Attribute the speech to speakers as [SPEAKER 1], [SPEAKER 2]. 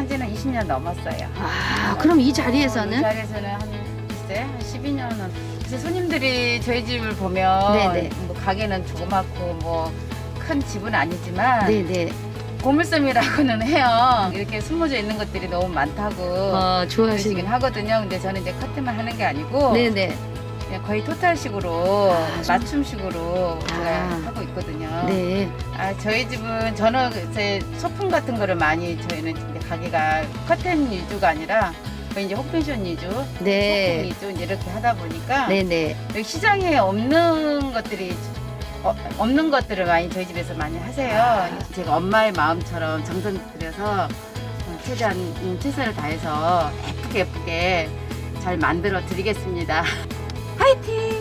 [SPEAKER 1] 시작한 지는 20년 넘었어요.
[SPEAKER 2] 아, 그럼 이
[SPEAKER 1] 이
[SPEAKER 2] 자리에서는
[SPEAKER 1] 자리에서는 한 글쎄 한 12년은 그래서 손님들이 저희 집을 보면
[SPEAKER 2] 네네.
[SPEAKER 1] 뭐 가게는 조그맣고 뭐 큰 집은 아니지만
[SPEAKER 2] 네네
[SPEAKER 1] 고물섬이라고는 해요. 이렇게 숨어져 있는 것들이 너무 많다고
[SPEAKER 2] 어,
[SPEAKER 1] 그러시긴
[SPEAKER 2] 좋아하시는
[SPEAKER 1] 하거든요. 근데 저는 이제 커트만 하는 게 아니고
[SPEAKER 2] 네네
[SPEAKER 1] 그냥 거의 토탈식으로
[SPEAKER 2] 아, 좀-
[SPEAKER 1] 맞춤식으로
[SPEAKER 2] 아.
[SPEAKER 1] 하고 있거든요.
[SPEAKER 2] 네
[SPEAKER 1] 아, 저희 집은 저는 제 소품 같은 거를 많이 저희는 이제 가게가 커튼 위주가 아니라 거의 이제 호펜션 위주, 소품
[SPEAKER 2] 네.
[SPEAKER 1] 위주 이제 이렇게 하다 보니까
[SPEAKER 2] 네네
[SPEAKER 1] 여기 시장에 없는 것들이 어, 없는 것들을 많이 저희 집에서 많이 하세요.
[SPEAKER 2] 아.
[SPEAKER 1] 제가 엄마의 마음처럼 정성 들여서 어, 최대한 음, 최선을 다해서 예쁘게 예쁘게 잘 만들어 드리겠습니다. 화이팅!